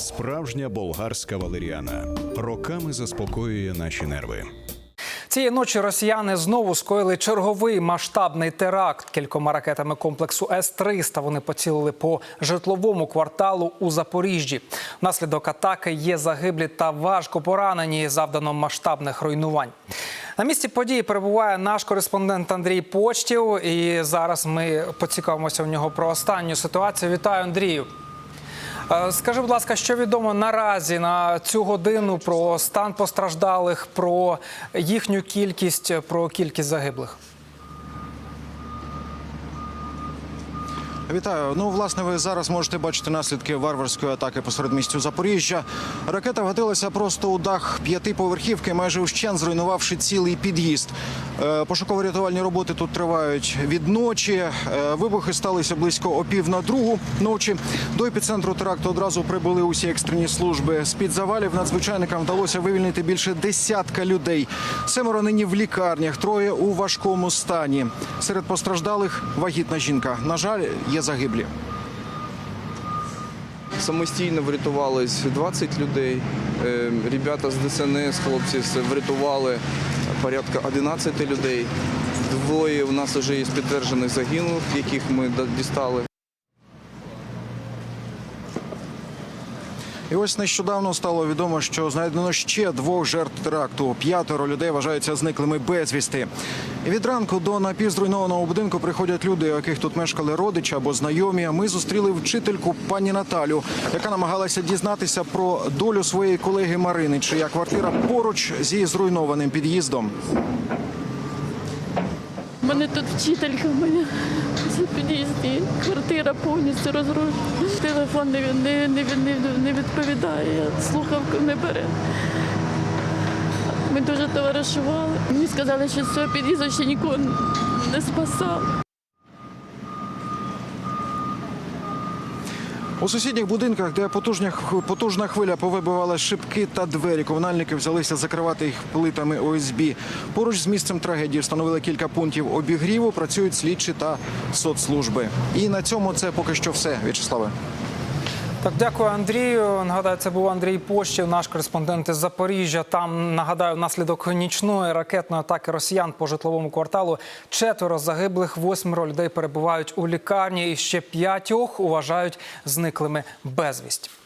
Справжня болгарська валеріана роками заспокоює наші нерви. Цієї ночі росіяни знову скоїли черговий масштабний теракт. Кількома ракетами комплексу С-300 вони поцілили по житловому кварталу у Запоріжжі. Внаслідок атаки є загиблі та важко поранені, завдано масштабних руйнувань. На місці події перебуває наш кореспондент Андрій Почтів. І зараз ми поцікавимося у нього про останню ситуацію. Вітаю, Андрію. Е, Скажи, будь ласка, що відомо наразі на цю годину про стан постраждалих, про їхню кількість, про кількість загиблих? Вітаю. Ну, власне, ви зараз можете бачити наслідки варварської атаки посеред містю Запоріжжя. Ракета вгатилася просто у дах п'ятиповерхівки, майже вщен зруйнувавши цілий під'їзд. Е, Пошуково-рятувальні роботи тут тривають від ночі. Е, Вибухи сталися близько о пів на другу ночі. До епіцентру теракту одразу прибули усі екстрені служби. З під завалів надзвичайникам вдалося вивільнити більше десятка людей. Семеро нині в лікарнях, троє у важкому стані. Серед постраждалих вагітна жінка. На жаль, є загиблі. Самостійно врятувалось 20 людей. Е, Ребята з ДСНС, хлопці врятували порядка 11 людей. Двоє у нас вже є підтверджених загинулих, яких ми дістали. І ось нещодавно стало відомо, що знайдено ще двох жертв теракту. П'ятеро людей вважаються зниклими безвісти. І від ранку до напівзруйнованого будинку приходять люди, яких тут мешкали родичі або знайомі. Ми зустріли вчительку пані Наталю, яка намагалася дізнатися про долю своєї колеги Марини, чия квартира поруч зі зруйнованим під'їздом. Мене тут вчителька в мене під'їзді. Квартира повністю розрушена. Телефон не, не, не, не, відповідає, слухавку не бере. Ми дуже товаришували. Мені сказали, що з цього під'їзду ще нікого не спасали. У сусідніх будинках, де потужня, потужна хвиля повибивала шибки та двері, комунальники взялися закривати їх плитами ОСБ. Поруч з місцем трагедії встановили кілька пунктів обігріву, працюють слідчі та соцслужби. І на цьому це поки що все, В'ячеславе. Так, дякую, Андрію. Нагадаю, це був Андрій Пощів, наш кореспондент із Запоріжжя. Там нагадаю, внаслідок нічної ракетної атаки росіян по житловому кварталу четверо загиблих, восьмеро людей перебувають у лікарні, і ще п'ятьох уважають зниклими безвість.